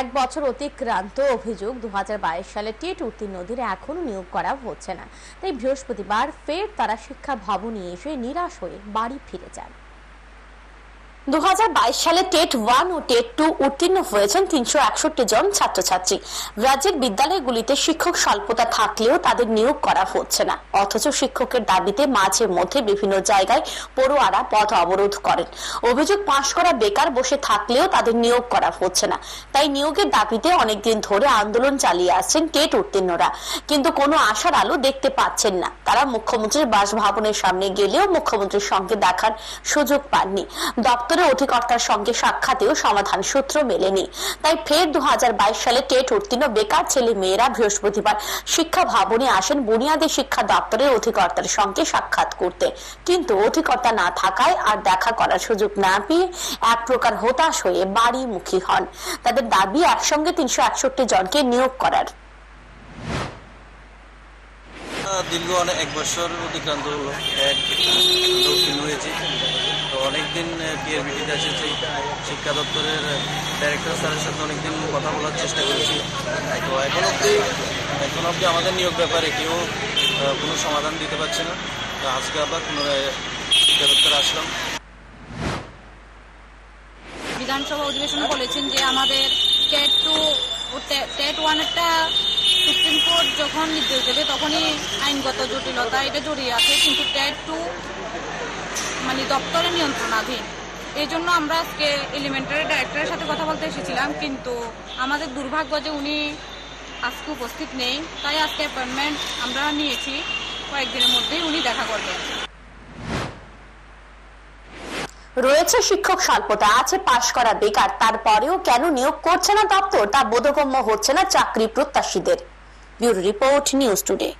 এক বছর অতিক্রান্ত অভিযোগ দু হাজার বাইশ সালে টেট উত্তীর্ণ নদীর এখনও নিয়োগ করা হচ্ছে না। তাই বৃহস্পতিবার ফের তারা শিক্ষা ভবনে এসে নিরাশ হয়ে বাড়ি ফিরে যান। সালে টেট ও টেট উত্তীর্ণ জন ছাত্রছাত্রী। রাজ্যের বিদ্যালয়গুলিতে শিক্ষক স্বল্পতা থাকলেও তাদের নিয়োগ করা হচ্ছে না। অথচ শিক্ষকের দাবিতে মাঝে মধ্যে বিভিন্ন জায়গায় পড়ুয়ারা পথ অবরোধ করেন। অভিযোগ পাশ করা বেকার বসে থাকলেও তাদের নিয়োগ করা হচ্ছে না। তাই নিয়োগের দাবিতে অনেকদিন ধরে আন্দোলন চালিয়ে আসছেন টেট উত্তীর্ণরা। কিন্তু কোনো আশার আলো দেখতে পাচ্ছেন না। তারা মুখ্যমন্ত্রীর বাসভবনের সামনে গেলেও মুখ্যমন্ত্রীর সঙ্গে দেখার সুযোগ পাননি। দপ্তরের অধিকর্তার সঙ্গে সাক্ষাতেও সমাধান সূত্র মেলেনি। তাই ফের দুহাজার বাইশ সালে টেট উত্তীর্ণ বেকার ছেলে মেয়েরা বৃহস্পতিবার শিক্ষা ভবনে আসেন বুনিয়াদী শিক্ষা দপ্তরের অধিকর্তার সঙ্গে সাক্ষাৎ করতে। কিন্তু অধিকর্তা না থাকায় আর দেখা করার সুযোগ না পেয়ে এক প্রকার হতাশ হয়ে বাড়িমুখী হন। তাদের দাবি, একসঙ্গে তিনশো একষট্টি জনকে নিয়োগ করার। দীর্ঘ অনেক এক বছর অতিক্রান্ত হলো। এক হয়েছি। অনেকদিন পিআরবিটিতে এসেছি শিক্ষা দপ্তরের ডাইরেক্টর স্যারের সাথে অনেকদিন কথা বলার চেষ্টা করেছি। তো এখন অবধি এখন অবধি আমাদের নিয়োগ ব্যাপারে কেউ কোনো সমাধান দিতে পারছে না। তো আজকে আবার পুনরায় শিক্ষা দপ্তরে আসলাম। বিধানসভা অধিবেশনে বলেছেন যে আমাদের টেট টু, টেট ওয়ানেরটা সুপ্রিম কোর্ট যখন নির্দেশ দেবে তখনই আইনগত জটিলতা এটা জড়িয়ে আছে, কিন্তু টেট টু মানে দপ্তরের নিয়ন্ত্রণাধীন। এই জন্য আমরা আজকে এলিমেন্টারি ডাইরেক্টরের সাথে কথা বলতে এসেছিলাম, কিন্তু আমাদের দুর্ভাগ্য যে উনি আজকে উপস্থিত নেই, তাই আজকে অ্যাপয়েন্টমেন্ট আমরা নিয়েছি। কয়েকদিনের মধ্যেই উনি দেখা করবেন। রয়েছে শিক্ষক স্বল্পতা, আছে পাশ করা বেকার, তারপরেও কেন নিয়োগ করছে না দপ্তর? তা বোধগম্য হচ্ছে না চাকরি প্রত্যাশীদের। Bureau report news today.